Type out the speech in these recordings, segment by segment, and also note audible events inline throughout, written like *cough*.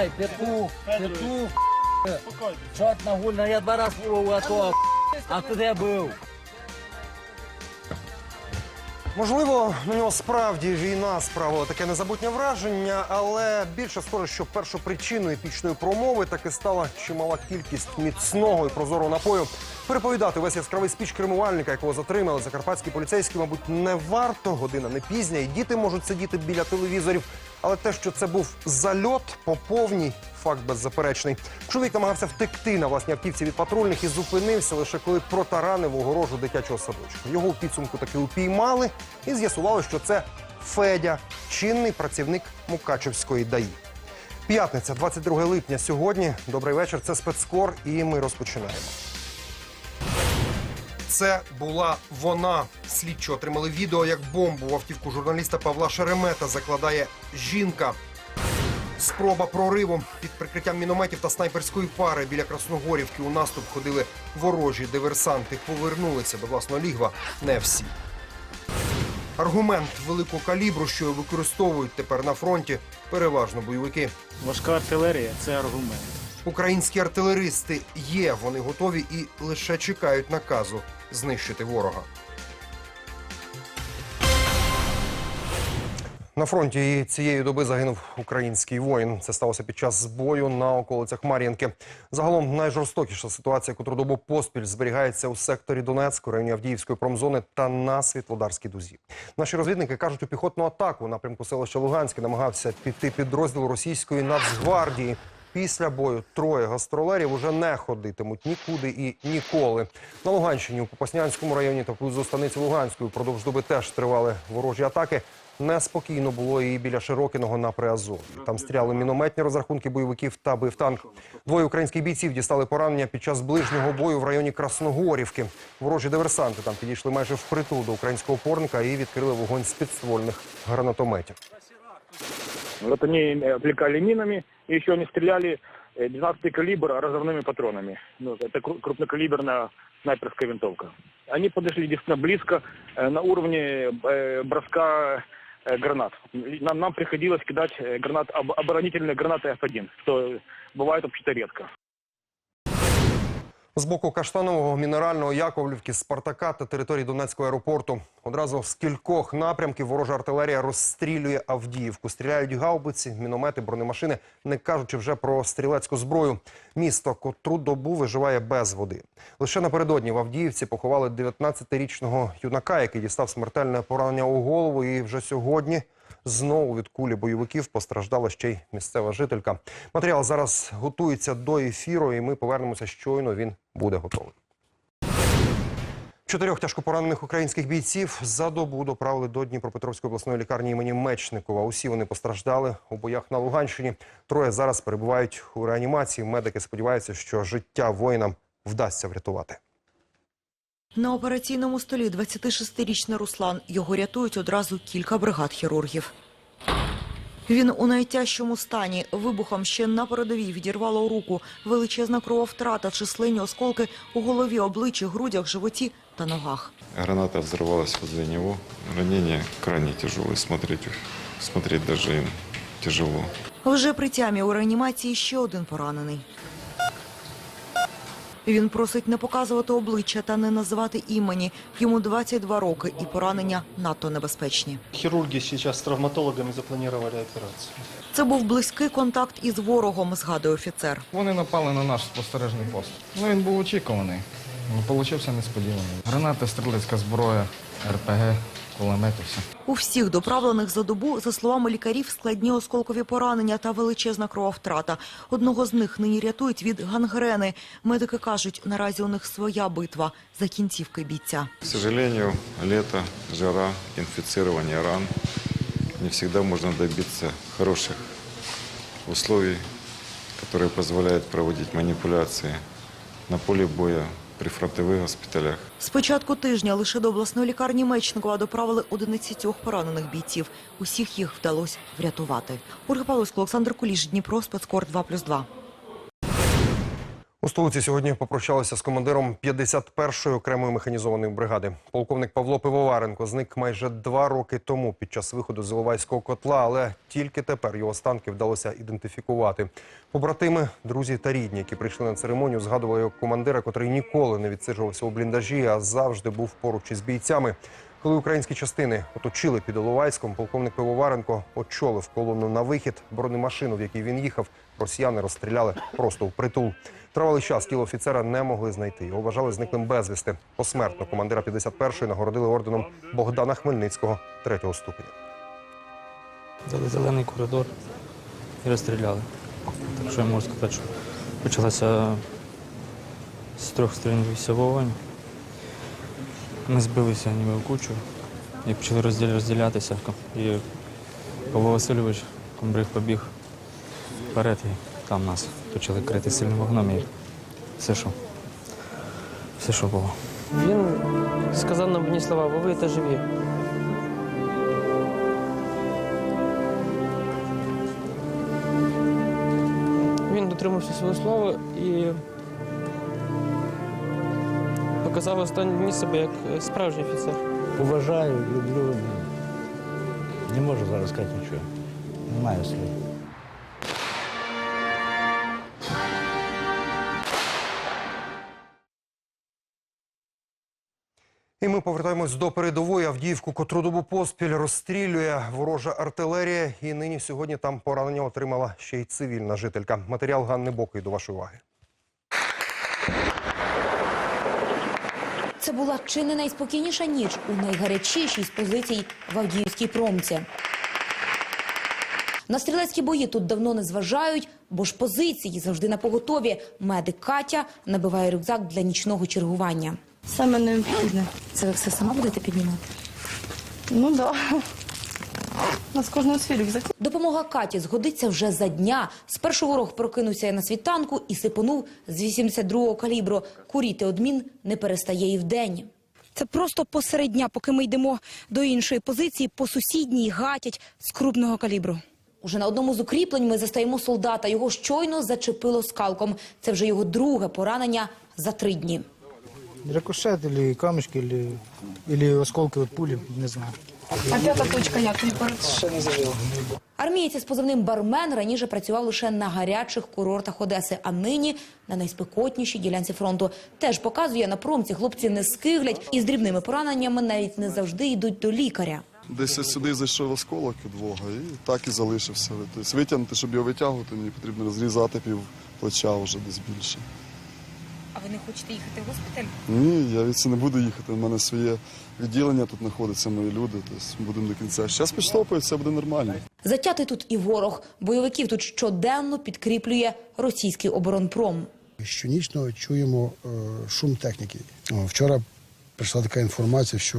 знімай, петух, петух. Чот нагульно, я два рази був у АТО. А ти де був? Можливо, на нього справді війна справила таке незабутнє враження, але більше схоже, що першопричиною епічної промови таки стала чимала кількість міцного і прозорого напою. Переповідати весь яскравий спіч кермувальника, якого затримали закарпатські поліцейські, мабуть, не варто. Година не пізня, і діти можуть сидіти біля телевізорів. Але те, що це був зальот, по повній факт беззаперечний. Чоловік намагався втекти на власній автівці від патрульних і зупинився лише коли протаранив огорожу дитячого садочка. Його у підсумку таки упіймали і з'ясували, що це Федя, чинний працівник Мукачевської ДАІ. П'ятниця, 22 липня. Сьогодні. Добрий вечір. Це спецкор, і ми розпочинаємо. Це була вона. Слідчо отримали відео, як бомбу в автівку журналіста Павла Шеремета закладає жінка. Спроба прориву під прикриттям мінометів та снайперської пари біля Красногорівки у наступ ходили ворожі диверсанти. Повернулися до власного лігва не всі. Аргумент великого калібру, що використовують тепер на фронті, переважно бойовики. Важка артилерія це аргумент. Українські артилеристи є, вони готові і лише чекають наказу знищити ворога. На фронті цієї доби загинув український воїн. Це сталося під час збою на околицях Мар'їнки. Загалом найжорстокіша ситуація, котру добу поспіль зберігається у секторі Донецької, районі Авдіївської промзони та на Світлодарській дузі. Наші розвідники кажуть, у піхотну атаку у напрямку селища Луганське намагався піти підрозділ російської Нацгвардії. Після бою троє гастролерів уже не ходитимуть нікуди і ніколи. На Луганщині у Попаснянському районі та поблизу станиці Луганської впродовж доби теж тривали ворожі атаки. Неспокійно було і біля Широкиного на Приазові. Там стріляли мінометні розрахунки бойовиків та бив танк. Двоє українських бійців дістали поранення під час ближнього бою в районі Красногорівки. Ворожі диверсанти там підійшли майже впритул до українського опорника і відкрили вогонь з підствольних гранатометів. Вот они э, отвлекали минами, и еще они стреляли э, 12 калибр разрывными патронами. Ну, это кру- крупнокалиберная снайперская винтовка. Они подошли действительно близко, э, на уровне э, броска э, гранат. И Нам, нам приходилось кидать э, гранат, об- оборонительные гранаты F1, что бывает вообще-то редко. З боку Каштанового, Мінерального, Яковлівки, Спартака та території Донецького аеропорту. Одразу з кількох напрямків ворожа артилерія розстрілює Авдіївку. Стріляють гаубиці, міномети, бронемашини, не кажучи вже про стрілецьку зброю. Місто котру добу виживає без води. Лише напередодні в Авдіївці поховали 19-річного юнака, який дістав смертельне поранення у голову. І вже сьогодні знову від кулі бойовиків постраждала ще й місцева жителька. Матеріал зараз готується до ефіру, і ми повернемося щойно. Він буде готовий. Чотирьох тяжко поранених українських бійців за добу доправили до Дніпропетровської обласної лікарні імені Мечникова. Усі вони постраждали у боях на Луганщині. Троє зараз перебувають у реанімації. Медики сподіваються, що життя воїнам вдасться врятувати. На операційному столі 26-річний Руслан. Його рятують одразу кілька бригад хірургів. Він у найтяжчому стані. Вибухом ще на передовій відірвало руку. Величезна крововтрата, численні осколки у голові, обличчі, грудях, животі та ногах. Граната взорвалась возле него. Ранение крайне тяжелое. Смотреть, смотреть даже им тяжело. Вже при тямі у реанімації ще один поранений. Він просить не показувати обличчя та не називати імені. Йому 22 роки і поранення надто небезпечні. Хірурги зараз з травматологами запланували операцію. Це був близький контакт із ворогом, згадує офіцер. Вони напали на наш спостережний пост. Ну, він був очікуваний. Ну, Получився несподіваний. Гранати, стрілецька зброя, РПГ, кулемети, все. У всіх доправлених за добу, за словами лікарів, складні осколкові поранення та величезна крововтрата. Одного з них нині рятують від гангрени. Медики кажуть, наразі у них своя битва за кінцівки бійця. К сожалению, лето, жара, инфицирование ран. Не всегда можно добиться хороших условий, которые позволяют проводить манипуляции на поле боя, при фронтових госпіталях З початку тижня лише до обласної лікарні Мечникова доправили 11 поранених бійців. Усіх їх вдалося врятувати. Ольга Павловська, Олександр Куліш, Дніпро, спецкор 2+,2. У столиці сьогодні попрощалися з командиром 51-ї окремої механізованої бригади. Полковник Павло Пивоваренко зник майже два роки тому під час виходу з Іловайського котла, але тільки тепер його останки вдалося ідентифікувати. Побратими, друзі та рідні, які прийшли на церемонію, згадували його командира, котрий ніколи не відсиджувався у бліндажі, а завжди був поруч із бійцями. Коли українські частини оточили під Іловайськом, полковник Пивоваренко очолив колону на вихід. Бронемашину, в якій він їхав, росіяни розстріляли просто в притул. Тривалий час тіло офіцера не могли знайти. Його вважали зниклим безвісти. Посмертно командира 51-ї нагородили орденом Богдана Хмельницького третього ступеня. Дали зелений коридор і розстріляли. Так що я можу сказати, що почалася з трьох сторін військовий. Ми збилися ніби в кучу і почали розділя- розділятися. І Павло Васильович, комбриг, побіг вперед і там нас почали крити сильним вогнем і все, що, все, що було. Він сказав нам одні слова, ви вийдете живі. Він дотримався свого слова і показав останнє дні себе як справжній офіцер. Поважаю, люблю. Не можу зараз сказати нічого. Немає слів. Ми повертаємось до передової Авдіївку, котру добу поспіль розстрілює ворожа артилерія. І нині сьогодні там поранення отримала ще й цивільна жителька. Матеріал Ганни Бокий до вашої уваги. Це була чи не найспокійніша ніч у найгарячішій з позицій в Авдіївській промці. На стрілецькі бої тут давно не зважають, бо ж позиції завжди на поготові. Медик Катя набиває рюкзак для нічного чергування. Саме необхідне. Це ви все сама будете піднімати? Ну да. У нас кожного свій рюкзак. Допомога Каті згодиться вже за дня. Спершу ворог прокинувся на світанку і сипонув з 82-го калібру. Куріти одмін не перестає і вдень. Це просто посеред дня, поки ми йдемо до іншої позиції, по сусідній гатять з крупного калібру. Уже на одному з укріплень ми застаємо солдата. Його щойно зачепило скалком. Це вже його друге поранення за три дні. Рикошет или камешки, или, или осколки от пулі, не знаю. А п'ята точка як? Ще не зажив. Армієць із позивним бармен раніше працював лише на гарячих курортах Одеси, а нині на найспекотнішій ділянці фронту. Теж показує на промці. Хлопці не скиглять і з дрібними пораненнями навіть не завжди йдуть до лікаря. Десь сюди зайшов осколок від вога і так і залишився. Тобто витягнути, щоб його витягувати, мені потрібно розрізати пів плеча вже десь більше. А ви не хочете їхати в госпіталь? Ні, я від це не буду їхати. У мене своє відділення тут знаходиться, мої люди. Тобто будемо до кінця. Зараз підштовхують, все буде нормально. Затятий тут і ворог. Бойовиків тут щоденно підкріплює російський оборонпром. Щонічно чуємо е, шум техніки. Вчора прийшла така інформація, що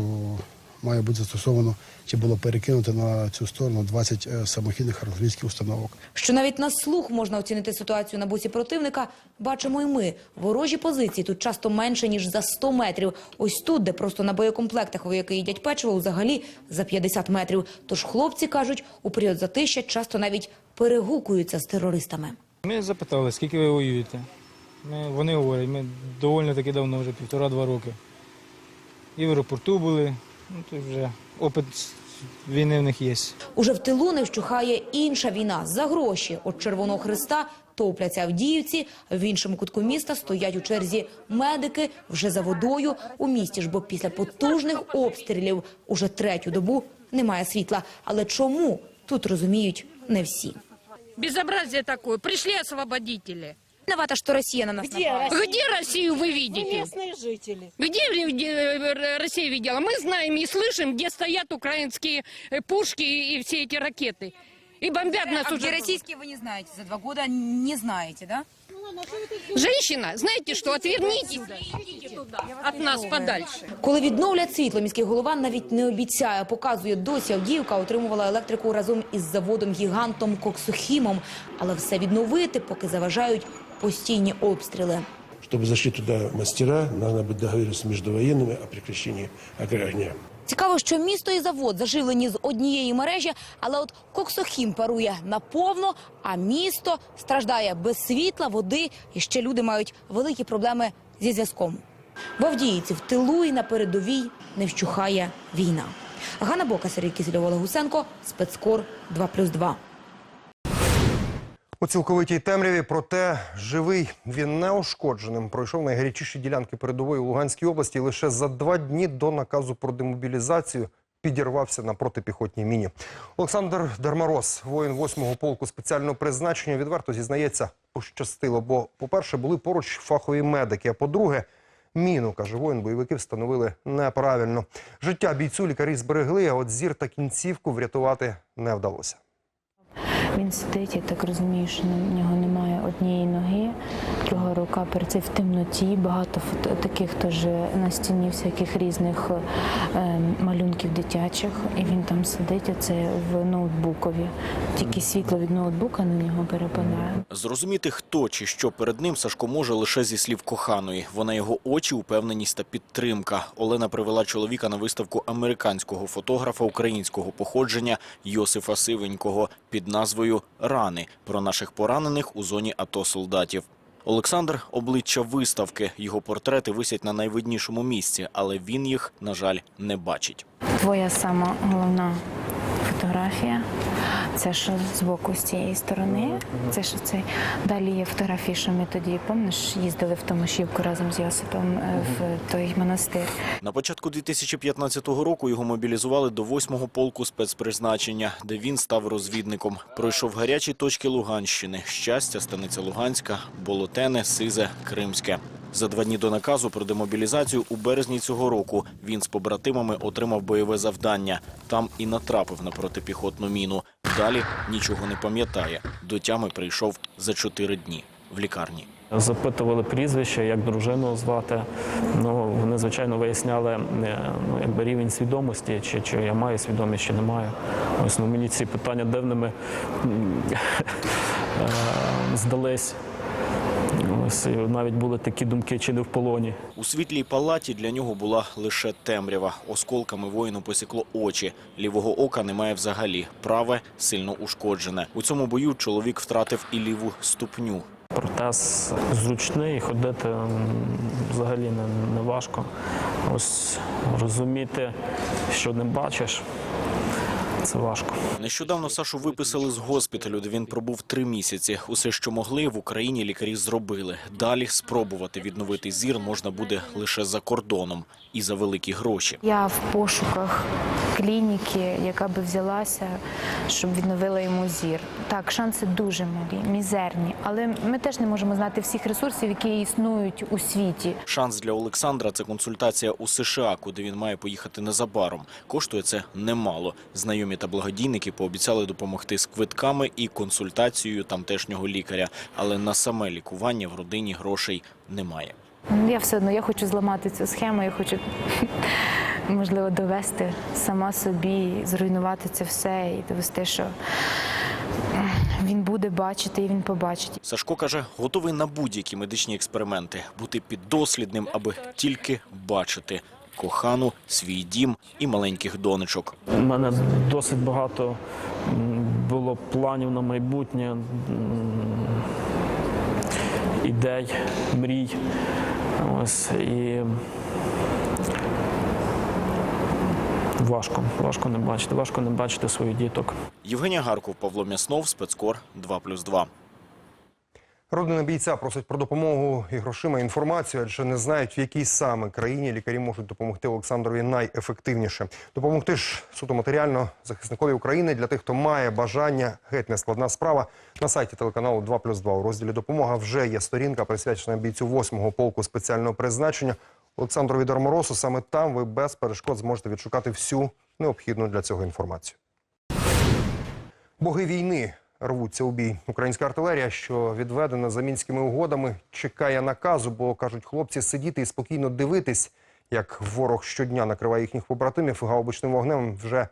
має бути застосовано чи було перекинуто на цю сторону 20 е, самохідних артилерійських установок. Що навіть на слух можна оцінити ситуацію на боці противника, бачимо й ми. Ворожі позиції тут часто менше, ніж за 100 метрів. Ось тут, де просто на боєкомплектах вояки їдять печиво, взагалі за 50 метрів. Тож хлопці кажуть, у період затища часто навіть перегукуються з терористами. Ми запитали, скільки ви воюєте. Ми, вони говорять, ми доволі таки давно, вже півтора-два роки. І в аеропорту були, ну то вже опит війни в них є. Уже в тилу не вщухає інша війна за гроші. От Червоного Христа топляться Авдіївці, в іншому кутку міста стоять у черзі медики вже за водою. У місті ж, бо після потужних обстрілів уже третю добу немає світла. Але чому тут розуміють не всі? Безобразие такое. Пришли освободители Виновата, що Росія на нас напала. Где Россию вы видите? Местные жители. Где э, Россия видела? Мы знаем и слышим, где стоят украинские э, пушки и все эти ракеты. И бомбят нас уже. российские вы не знаете? За два года не знаете, да? Женщина, знаете что, отвернитесь от нас подальше. Коли відновлять світло, міський голова навіть не обіцяє. Показує, досі Авдіївка отримувала електрику разом із заводом-гігантом Коксохімом. Але все відновити, поки заважають постійні обстріли. Щоб зайшли туди мастера, треба бути договоритися між воєнними о прекращенні огня. Цікаво, що місто і завод заживлені з однієї мережі, але от Коксохім парує наповно, а місто страждає без світла, води і ще люди мають великі проблеми зі зв'язком. В Авдіївці в тилу і на передовій не вщухає війна. Ганна Бока, Сергій Кізельов, Олег Гусенко, спецкор 2+,2. У цілковитій темряві, проте живий він неушкодженим пройшов найгарячіші ділянки передової у Луганській області. Лише за два дні до наказу про демобілізацію підірвався на протипіхотній міні. Олександр Дармороз, воїн 8-го полку спеціального призначення, відверто зізнається, пощастило. Бо, по-перше, були поруч фахові медики. А по-друге, міну каже воїн, бойовики встановили неправильно. Життя бійцю лікарі зберегли, а от зір та кінцівку врятувати не вдалося. Він сидить, я так розумію, що на нього немає однієї ноги, друга рука перед цим в темноті. Багато фото таких теж на стіні всяких різних е, малюнків дитячих. І він там сидить, оце в ноутбукові. Тільки світло від ноутбука на нього перепадає. Зрозуміти, хто чи що перед ним Сашко може лише зі слів коханої. Вона його очі, упевненість та підтримка. Олена привела чоловіка на виставку американського фотографа українського походження Йосифа Сивенького під назвою Рани про наших поранених у зоні АТО солдатів. Олександр обличчя виставки. Його портрети висять на найвиднішому місці, але він їх, на жаль, не бачить. Твоя сама головна фотографія. Це що з боку з цієї сторони. Це що це далі є фотографії, що ми тоді пам'ятаєш, їздили в Томашівку разом з Йосипом е, в той монастир. На початку 2015 року його мобілізували до 8-го полку спецпризначення, де він став розвідником. Пройшов гарячі точки Луганщини: Щастя, Станиця Луганська, Болотене, Сизе, Кримське. За два дні до наказу про демобілізацію у березні цього року він з побратимами отримав бойове завдання. Там і натрапив на протипіхотну міну. Далі нічого не пам'ятає. До тями прийшов за чотири дні в лікарні. Запитували прізвище, як дружину звати. Ну вони звичайно виясняли е, ну, якби рівень свідомості, чи, чи я маю свідомість, чи не маю. Ось ну мені ці питання дивними *laughs* е, здались. Навіть були такі думки, чи не в полоні. У світлій палаті для нього була лише темрява. Осколками воїну посікло очі. Лівого ока немає взагалі. Праве сильно ушкоджене. У цьому бою чоловік втратив і ліву ступню. Протез зручний, ходити взагалі не, не важко. Ось розуміти, що не бачиш, це важко. Нещодавно Сашу виписали з госпіталю, де він пробув три місяці. Усе, що могли, в Україні лікарі зробили. Далі спробувати відновити зір можна буде лише за кордоном і за великі гроші. Я в пошуках клініки, яка би взялася, щоб відновила йому зір. Так, шанси дуже малі, мізерні, але ми теж не можемо знати всіх ресурсів, які існують у світі. Шанс для Олександра це консультація у США, куди він має поїхати незабаром. Коштує це немало. Знайомі та благодійники пообіцяли допомогти з квитками і консультацією тамтешнього лікаря. Але на саме лікування в родині грошей немає. Ну, Я все одно я хочу зламати цю схему, я хочу *laughs* можливо довести сама собі, зруйнувати це все і довести, що він буде бачити і він побачить. Сашко каже, готовий на будь-які медичні експерименти, бути піддослідним, аби тільки бачити кохану, свій дім і маленьких донечок. У мене досить багато було планів на майбутнє, ідей, мрій. Ось і важко, важко не бачити, важко не бачити своїх діток. Євгенія Гарков, Павло Мяснов, спецкор 2+,2. Родина бійця просить про допомогу і грошима і інформацію, адже не знають, в якій саме країні лікарі можуть допомогти Олександрові найефективніше. Допомогти ж суто матеріально захисникові України для тих, хто має бажання. Геть не складна справа. На сайті телеканалу 2+,2 у розділі допомога вже є сторінка, присвячена бійцю 8-го полку спеціального призначення. Олександрові Дарморосу. Саме там ви без перешкод зможете відшукати всю необхідну для цього інформацію. Боги війни рвуться у бій. Українська артилерія, що відведена за мінськими угодами, чекає наказу, бо кажуть хлопці сидіти і спокійно дивитись, як ворог щодня накриває їхніх побратимів гаубичним вогнем вже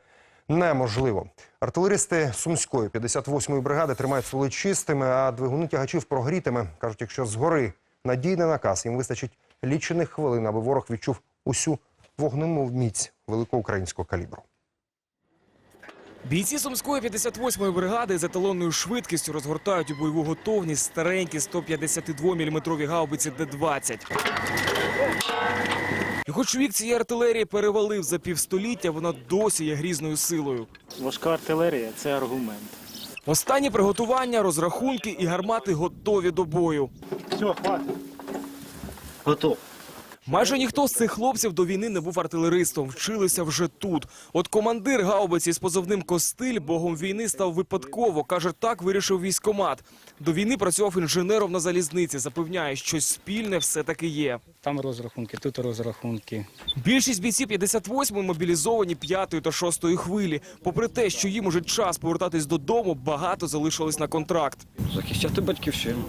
неможливо. Артилеристи Сумської 58-ї бригади тримають стволи чистими, а двигуни тягачів прогрітими. кажуть, якщо згори надійний наказ, їм вистачить лічених хвилин, аби ворог відчув усю вогнему міць великого українського калібру. Бійці Сумської 58-ї бригади з еталонною швидкістю розгортають у бойову готовність старенькі 152 мм гаубиці Д-20. І хоч вік цієї артилерії перевалив за півстоліття, вона досі є грізною силою. Важка артилерія це аргумент. Останні приготування, розрахунки і гармати готові до бою. Все, хватить. Готов. Майже ніхто з цих хлопців до війни не був артилеристом, вчилися вже тут. От командир гаубиці з позивним Костиль богом війни став випадково. каже, так вирішив військомат. До війни працював інженером на залізниці. Запевняє, щось спільне все таки є. Там розрахунки, тут розрахунки. Більшість бійців 58-ї мобілізовані 5-ї та 6-ї хвилі. Попри те, що їм уже час повертатись додому, багато залишились на контракт. Захищати батьківщину.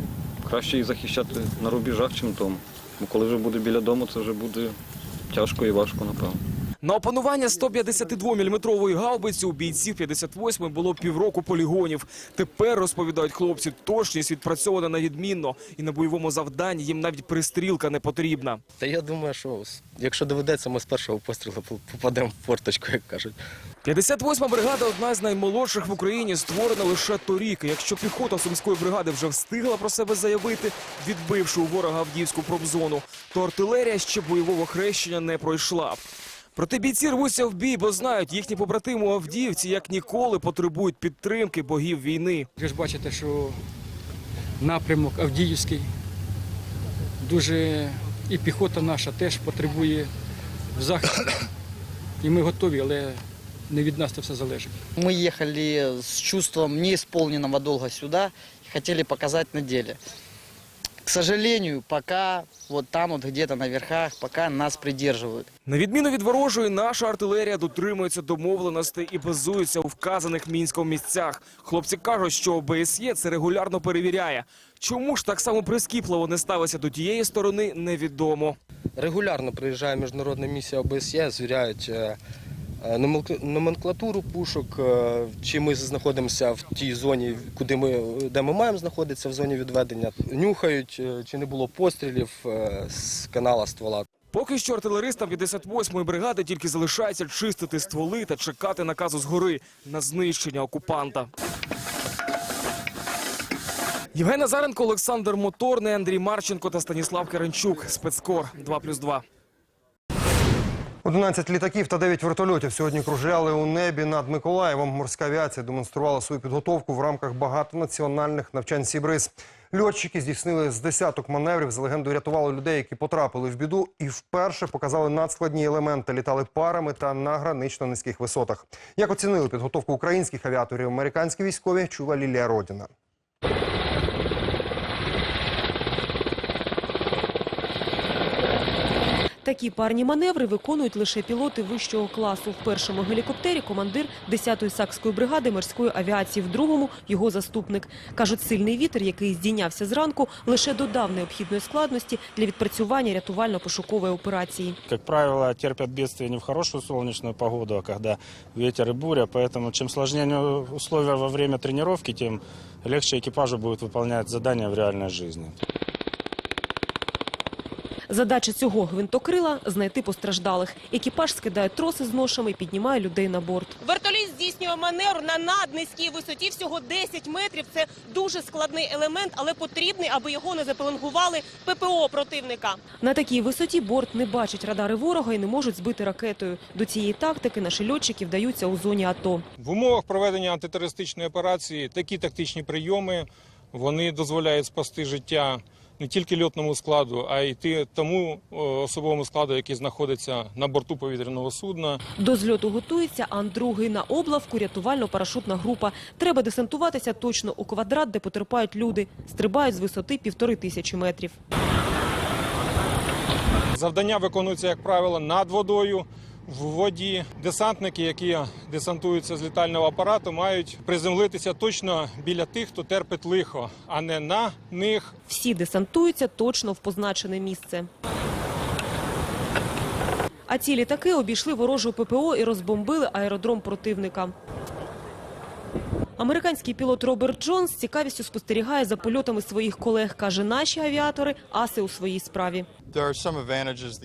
Краще їх захищати на рубежах, чим вдома. Бо коли вже буде біля дому, це вже буде тяжко і важко, напевно. На опанування 152-мм гаубиці у бійців 58-ї було півроку полігонів. Тепер, розповідають хлопці, точність відпрацьована на відмінно. І на бойовому завданні їм навіть пристрілка не потрібна. Та я думаю, що якщо доведеться, ми з першого пострілу попадемо в форточку, як кажуть. 58-ма бригада одна з наймолодших в Україні, створена лише торік. Якщо піхота сумської бригади вже встигла про себе заявити, відбивши у ворога Авдіївську промзону, то артилерія ще бойового хрещення не пройшла. Проте бійці рвуться в бій, бо знають, їхні побратими у Авдіївці як ніколи потребують підтримки богів війни. Ви ж бачите, що напрямок Авдіївський дуже і піхота наша теж потребує захисту. І ми готові, але не від нас це все залежить. Мы ехали с чувством неисполненного долга сюда и хотели показать на деле. К сожалению, пока вот там вот где-то на верхах, пока нас придерживают. На відміну від ворожої, наша артилерія дотримується домовленостей і базується у вказаних мінськом місцях. Хлопці кажуть, що ОБСЄ це регулярно перевіряє. Чому ж так само прискіпливо не ставиться до тієї сторони, невідомо. Регулярно приїжджає міжнародна місія ОБСЄ, звіряють е, номенклатуру пушок, е, чи ми знаходимося в тій зоні, куди ми, де ми маємо знаходитися в зоні відведення. Нюхають, е, чи не було пострілів е, з канала ствола. Поки що артилеристам 58-ї бригади тільки залишається чистити стволи та чекати наказу згори на знищення окупанта. Євген Назаренко, Олександр Моторний, Андрій Марченко та Станіслав Керенчук. Спецкор 2+,2. 11 літаків та 9 вертольотів сьогодні кружляли у небі над Миколаєвом. Морська авіація демонструвала свою підготовку в рамках багатонаціональних навчань Сібриз. Льотчики здійснили з десяток маневрів. За легендою рятували людей, які потрапили в біду, і вперше показали надскладні елементи. Літали парами та на гранично низьких висотах. Як оцінили підготовку українських авіаторів, американські військові чула Лілія Родіна. Такі парні маневри виконують лише пілоти вищого класу. В першому гелікоптері командир 10-ї сакської бригади морської авіації, в другому – його заступник. Кажуть, сильний вітер, який здійнявся зранку, лише додав необхідної складності для відпрацювання рятувально-пошукової операції. Как правило, терпят бедствие не в хорошую солнечную погоду, а когда ветер и буря. Поэтому чем сложнее условия во время тренировки, тем легче экипажу будет выполнять задания в реальной жизни. Задача цього гвинтокрила – знайти постраждалих. Екіпаж скидає троси з ношами і піднімає людей на борт. Вертоліт здійснює маневр на наднизькій висоті всього 10 метрів. Це дуже складний елемент, але потрібний, аби його не запеленгували ППО противника. На такій висоті борт не бачить радари ворога і не можуть збити ракетою. До цієї тактики наші льотчики вдаються у зоні АТО. В умовах проведення антитерористичної операції такі тактичні прийоми вони дозволяють спасти життя не тільки льотному складу, а й тому особовому складу, який знаходиться на борту повітряного судна. До зльоту готується Ан-2 на облавку рятувально-парашутна група. Треба десантуватися точно у квадрат, де потерпають люди. Стрибають з висоти півтори тисячі метрів. Завдання виконуються, як правило, над водою. В воді десантники, які десантуються з літального апарату, мають приземлитися точно біля тих, хто терпить лихо, а не на них. Всі десантуються точно в позначене місце. А ці літаки обійшли ворожу ППО і розбомбили аеродром противника. Американський пілот Роберт Джонс з цікавістю спостерігає за польотами своїх колег. Каже, наші авіатори – аси у своїй справі.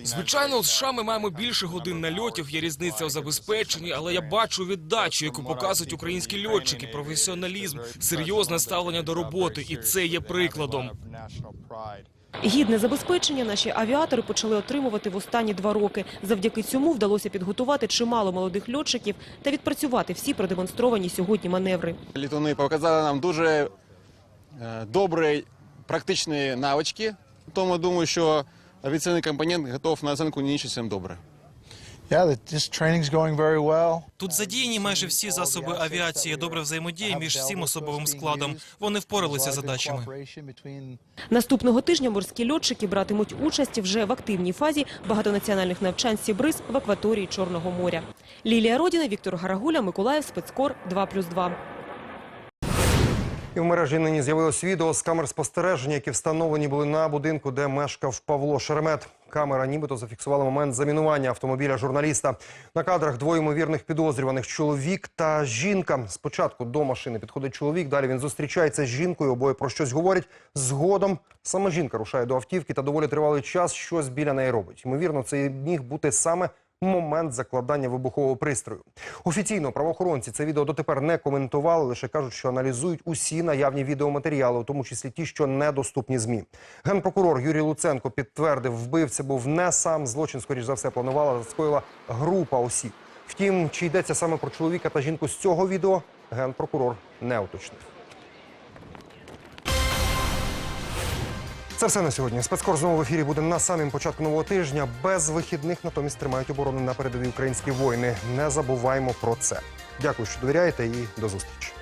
Звичайно, у США ми маємо більше годин нальотів, є різниця у забезпеченні, але я бачу віддачу, яку показують українські льотчики, професіоналізм, серйозне ставлення до роботи, і це є прикладом. Гідне забезпечення наші авіатори почали отримувати в останні два роки. Завдяки цьому вдалося підготувати чимало молодих льотчиків та відпрацювати всі продемонстровані сьогодні маневри. Літуни показали нам дуже е, добрі практичні навички. Тому думаю, що авіаційний компонент готов на оцінку не нічим чим добре. Тут задіяні майже всі засоби авіації. Добра взаємодія між всім особовим складом. Вони впоралися з задачами. Наступного тижня морські льотчики братимуть участь вже в активній фазі багатонаціональних навчань Сібриз в акваторії Чорного моря. Лілія Родіна, Віктор Гарагуля, Миколаїв, Спецкор 2+,2. І в мережі нині з'явилось відео з камер спостереження, які встановлені були на будинку, де мешкав Павло Шеремет. Камера нібито зафіксувала момент замінування автомобіля журналіста. На кадрах двоє ймовірних підозрюваних чоловік та жінка. Спочатку до машини підходить чоловік, далі він зустрічається з жінкою, обоє про щось говорять. Згодом сама жінка рушає до автівки та доволі тривалий час щось біля неї робить. Ймовірно, це міг бути саме момент закладання вибухового пристрою. Офіційно правоохоронці це відео дотепер не коментували, лише кажуть, що аналізують усі наявні відеоматеріали, у тому числі ті, що недоступні змі. Генпрокурор Юрій Луценко підтвердив, вбивця був не сам злочин, скоріш за все, планувала скоїла група осіб. Втім, чи йдеться саме про чоловіка та жінку з цього відео, генпрокурор не уточнив. Це все на сьогодні. Спецкор знову в ефірі буде на самім початку нового тижня. Без вихідних натомість тримають оборону на передові українські воїни. Не забуваємо про це. Дякую, що довіряєте, і до зустрічі.